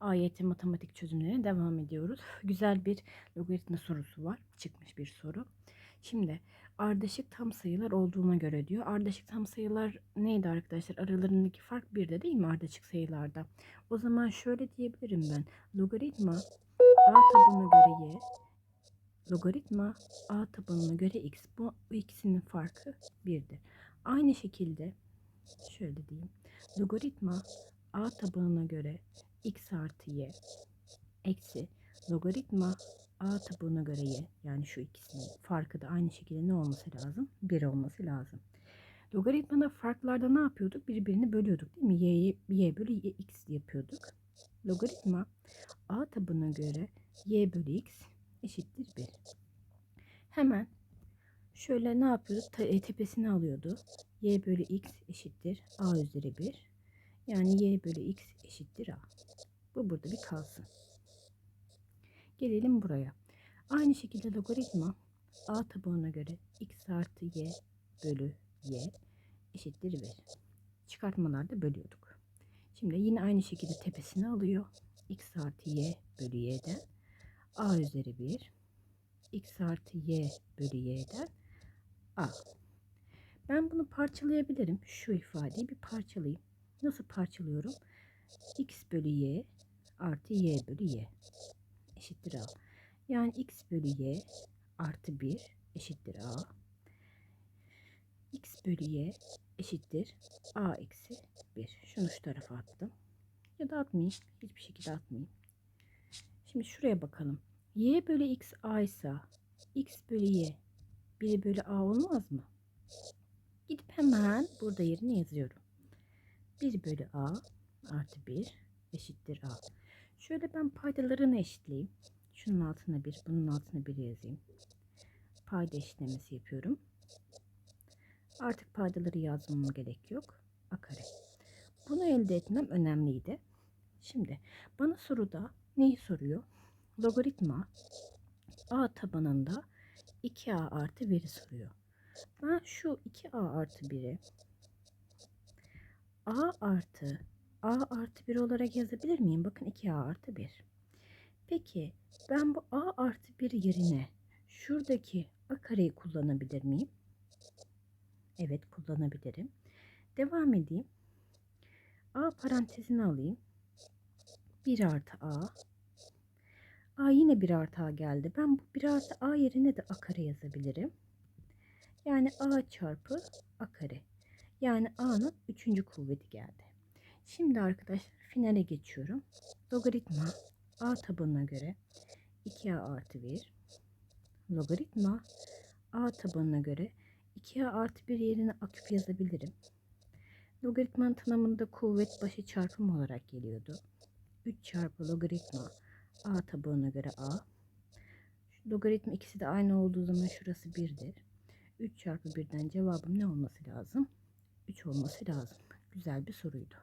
AYT matematik çözümlerine devam ediyoruz. Güzel bir logaritma sorusu var. Çıkmış bir soru. Şimdi ardışık tam sayılar olduğuna göre diyor. Ardışık tam sayılar neydi arkadaşlar? Aralarındaki fark bir de değil mi ardışık sayılarda? O zaman şöyle diyebilirim ben. Logaritma a tabanına göre y logaritma a tabanına göre x. Bu ikisinin farkı birdir. Aynı şekilde şöyle diyeyim. Logaritma a tabanına göre x artı y eksi logaritma a tabanına göre y yani şu ikisinin farkı da aynı şekilde ne olması lazım? 1 olması lazım. Logaritmada farklarda ne yapıyorduk? Birbirini bölüyorduk değil mi? Y'yi y bölü y, x yapıyorduk. Logaritma a tabanına göre y bölü x eşittir 1. Hemen şöyle ne yapıyorduk? E, tepesini alıyordu. y bölü x eşittir a üzeri 1. Yani y bölü x eşittir a. Bu burada bir kalsın. Gelelim buraya. Aynı şekilde logaritma a tabanına göre x artı y bölü y eşittir 1. Çıkartmalarda bölüyorduk. Şimdi yine aynı şekilde tepesini alıyor. x artı y bölü y'den a üzeri 1 x artı y bölü y'den a. Ben bunu parçalayabilirim. Şu ifadeyi bir parçalayayım. Nasıl parçalıyorum? x bölü y artı y bölü y eşittir a. Yani x bölü y artı 1 eşittir a. x bölü y eşittir a eksi 1. Şunu şu tarafa attım. Ya da atmayayım. Hiçbir şekilde atmayayım. Şimdi şuraya bakalım. y bölü x a ise x bölü y 1 bölü a olmaz mı? Gidip hemen burada yerine yazıyorum. 1 bölü a artı 1 eşittir a. Şöyle ben paydalarını eşitleyeyim. Şunun altına 1, bunun altına 1 yazayım. Payda eşitlemesi yapıyorum. Artık paydaları yazmama gerek yok. A kare. Bunu elde etmem önemliydi. Şimdi bana soruda neyi soruyor? Logaritma a tabanında 2a artı 1'i soruyor. Ben şu 2a artı 1'i a artı a artı 1 olarak yazabilir miyim? Bakın 2a artı 1. Peki ben bu a artı 1 yerine şuradaki a kareyi kullanabilir miyim? Evet kullanabilirim. Devam edeyim. a parantezini alayım. 1 artı a. a yine 1 artı a geldi. Ben bu 1 artı a yerine de a kare yazabilirim. Yani a çarpı a kare. Yani a'nın 3. kuvveti geldi. Şimdi arkadaşlar finale geçiyorum. Logaritma a tabanına göre 2a artı 1 logaritma a tabanına göre 2a artı 1 yerine a yazabilirim. Logaritmanın tanımında kuvvet başı çarpım olarak geliyordu. 3 çarpı logaritma a tabanına göre a. Şu logaritma ikisi de aynı olduğu zaman şurası 1'dir. 3 çarpı 1'den cevabım ne olması lazım? 3 olması lazım. Güzel bir soruydu.